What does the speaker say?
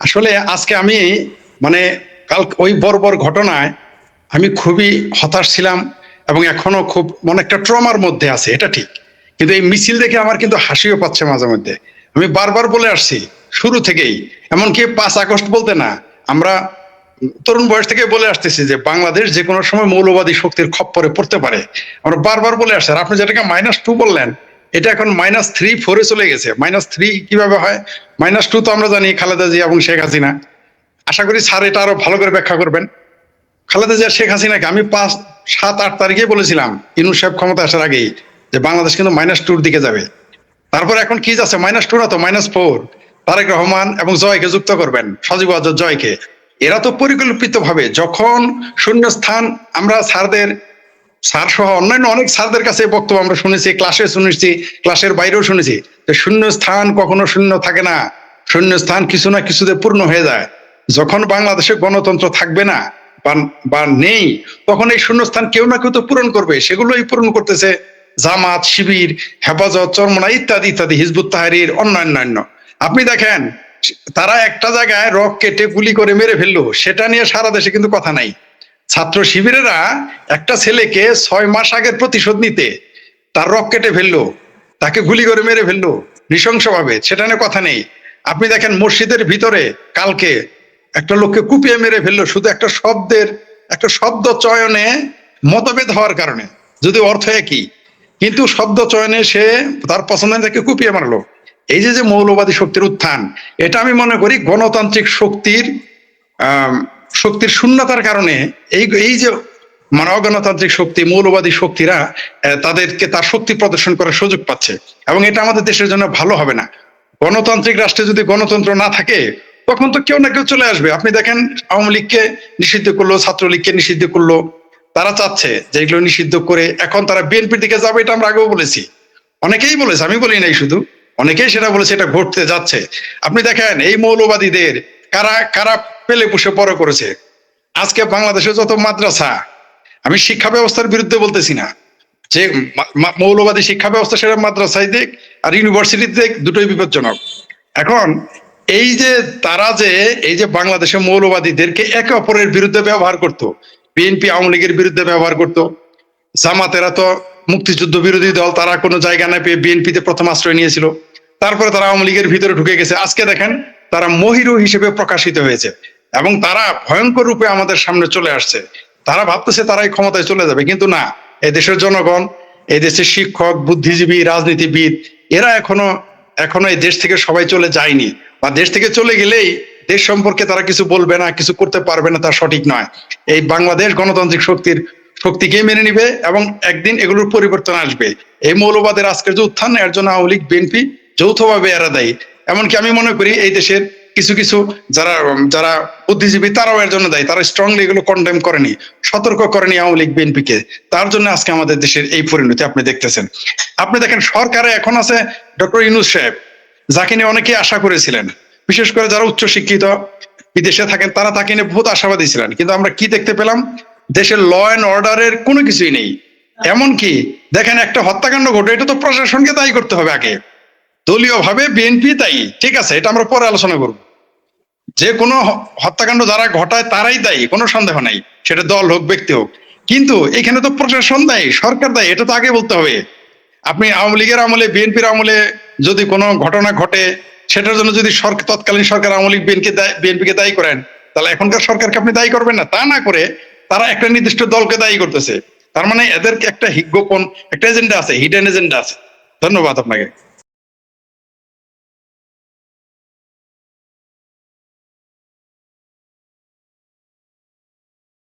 আসলে আজকে আমি মানে কাল ওই বর্বর ঘটনায় আমি খুবই হতাশ ছিলাম এবং এখনও খুব মনে একটা ট্রমার মধ্যে আছে, এটা ঠিক। কিন্তু এই মিছিল দেখে আমার কিন্তু হাসিও পাচ্ছে মাঝে মধ্যে। আমি বারবার বলে আসছি, শুরু থেকেই, এমনকি পাঁচ আগস্ট বলতে না, আমরা তরুণ বয়স থেকে বলে আসতেছি যে বাংলাদেশ যে কোনো সময় মৌলবাদী শক্তির খপ্পরে পড়তে পারে। আমরা বারবার বলে আসছি, আর আপনি যেটাকে মাইনাস টু বললেন এটা এখন মাইনাস থ্রি ফোরে চলে গেছে। মাইনাস থ্রি কীভাবে হয়? মাইনাস টু তো আমরা জানি, খালেদা জিয়া এবং শেখ হাসিনা। আশা করি স্যার এটা আরও ভালো করে ব্যাখ্যা করবেন। খালেদা জিয়া, শেখ হাসিনাকে আমি পাঁচ, সাত, আট তারিখে বলেছিলাম, ইনুস সাহেব ক্ষমতা আসার আগেই, যে বাংলাদেশ কিন্তু মাইনাস টুর দিকে যাবে। তারপর এখন কি যাচ্ছে? মাইনাস টু না তো মাইনাস ফোর তারেক রহমান এবং জয়কে যুক্ত করবেন, সজীব আজর জয়কে। এরা তো পরিকল্পিত ভাবে যখন শূন্য স্থান আমরা স্যারদের স্যার সহ অন্যান্য অনেক স্যারদের কাছে বক্তব্য আমরা শুনেছি ক্লাসে শুনেছি ক্লাসের বাইরেও শুনেছি যে শূন্য স্থান কখনো শূন্য থাকে না। শূন্য স্থান কিছু না কিছুতে পূর্ণ হয়ে যায়। যখন বাংলাদেশে গণতন্ত্র থাকবে না বা- নেই, তখন এই শূন্যস্থান কেউ না কেউ তো পূরণ করবে, সেগুলোই পূরণ করতেছে জামাত, শিবির, হেফাজত চরমনা ইত্যাদি ইত্যাদি, হিজবুত তাহারির অন্যান্য। আপনি দেখেন, তারা একটা জায়গায় রক কেটে গুলি করে মেরে ফেলল, সেটা নিয়ে সারা দেশে কিন্তু কথা নাই। ছাত্র শিবিরেরা একটা ছেলেকে ছয় মাস আগের প্রতিশোধ নিতে তার রক কেটে ফেলল, তাকে গুলি করে মেরে ফেলল, নৃশংসভাবে, সেটা নিয়ে কথা নেই। আপনি দেখেন মসজিদের ভিতরে কালকে একটা লোককে কুপিয়ে মেরে ফেলল, শুধু একটা শব্দের, একটা শব্দ চয়নে মতভেদ হওয়ার কারণে যদি অর্থ একই। কিন্তু শব্দ চয়নে সে তার পছন্দ তাকে কুপিয়ে মারলো। এই যে যে মৌলবাদী শক্তির উত্থান, এটা আমি মনে করি গণতান্ত্রিক শক্তির শক্তির শূন্যতার কারণে এই এই যে মানে অগণতান্ত্রিক শক্তি, মৌলবাদী শক্তিরা তাদেরকে তার শক্তি প্রদর্শন করার সুযোগ পাচ্ছে। এবং এটা আমাদের দেশের জন্য ভালো হবে না। গণতান্ত্রিক রাষ্ট্রে যদি গণতন্ত্র না থাকে, তখন তো কেউ না কেউ চলে আসবে। আপনি দেখেন, আওয়ামী লীগকে নিষিদ্ধ করল, ছাত্রলীগকে নিষিদ্ধ করল। তারা চাচ্ছে যে এগুলো নিষিদ্ধ করে এখন তারা বিএনপির দিকে যাবে এটা আমরা আগেও বলেছি। অনেকেই বলেছে, আমি বলি নাই শুধু। অনেকেই সেটা বলেছে, এটা ঘটতে যাচ্ছে। আপনি দেখেন, এই মৌলবাদীদের কারা কারা পেলে পুষে বড় করেছে? আজকে বাংলাদেশে যত মাদ্রাসা, আমি শিক্ষা ব্যবস্থার বিরুদ্ধে বলতেছি না। যে মৌলবাদী শিক্ষা ব্যবস্থা সেটা মাদ্রাসায় দিক আর ইউনিভার্সিটি দিক, দুটোই বিপজ্জনক। এখন এই যে তারা যে, এই যে বাংলাদেশে মৌলবাদীদেরকে একে অপরের বিরুদ্ধে ব্যবহার করত, বিএনপি আওয়ামী লীগের বিরুদ্ধে ব্যবহার করত, জামাতেরা তো মুক্তিযুদ্ধ বিরোধী দল, তারা কোনো জায়গা না পেয়ে বিএনপিতে প্রথম আশ্রয় নিয়েছিল। তারপরে তারা আওয়ামী লীগের ভিতরে ঢুকে গেছে। আজকে দেখেন তারা মহিরু হিসেবে প্রকাশিত হয়েছে এবং তারা ভয়ঙ্কর রূপে আমাদের সামনে চলে আসছে। তারা ভাবতেছে তারাই ক্ষমতায় চলে যাবে, কিন্তু না। এই দেশের জনগণ, এই দেশের শিক্ষক, বুদ্ধিজীবী, রাজনীতিবিদ, এরা এখনও এখনও এই দেশ থেকে সবাই চলে যায়নি। বা দেশ থেকে চলে গেলেই দেশ সম্পর্কে তারা কিছু বলবে না, কিছু করতে পারবে না, তা সঠিক নয়। এই বাংলাদেশ গণতান্ত্রিক শক্তির শক্তিকে মেনে নিবে এবং একদিন এগুলোর পরিবর্তন আসবে। এই মৌলবাদের আজকের যে উত্থান, এর জন্য আওয়ামী লীগ, বিএনপি যৌথভাবে এরা দেয়। এমনকি আমি মনে করি এই দেশের কিছু কিছু যারা যারা বুদ্ধিজীবী তারাও এর জন্য দেয়। তারা স্ট্রংলি এগুলো কন্ডেম করেনি সতর্ক করেনি আওয়ামী লীগ বিএনপিকে। তার জন্য আজকে আমাদের দেশের এই পরিণতি আপনি দেখতেছেন। আপনি দেখেন সরকারে এখন আছে ডক্টর ইনুস সাহেব যাকে নিয়ে অনেকেই আশা করেছিলেন। বিশেষ করে যারা উচ্চ শিক্ষিত বিদেশে থাকেন তারা তাকে নিয়ে বহুত আশাবাদী ছিলেন। কিন্তু আমরা কি দেখতে পেলাম? দেশের ল অ্যান্ড অর্ডারের কোনো কিছুই নেই। এমনকি দেখেন একটা হত্যাকাণ্ড ঘটে এটা তো প্রশাসনকে দায়ী করতে হবে আগে। দলীয় ভাবে বিএনপি দায়ী। ঠিক আছে, এটা আমরা পরে আলোচনা করব। যে কোনো হত্যাকাণ্ড যারা ঘটায় তারাই দায়ী, কোনো সন্দেহ নাই। সেটা দল হোক, ব্যক্তি হোক। কিন্তু এখানে তো প্রশাসন দায়ী, সরকার দায়ী, এটা তো আগে বলতে হবে। আপনি আওয়ামী লীগের আমলে বিএনপির আমলে যদি কোনো ঘটনা ঘটে, সেটার জন্য যদি সরকার তৎকালীন সরকার আওয়ামী লীগ বিএনকে বিএনপিকে দায়ী করেন, তাহলে এখনকার সরকারকে আপনি দায়ী করবেন না। তা না করে তারা একটা নির্দিষ্ট দলকে দায়ী করতেছে। তার মানে এদের একটা হি- গোপন একটা এজেন্ডা আছে হিডেন এজেন্ডা আছে। ধন্যবাদ আপনাকে।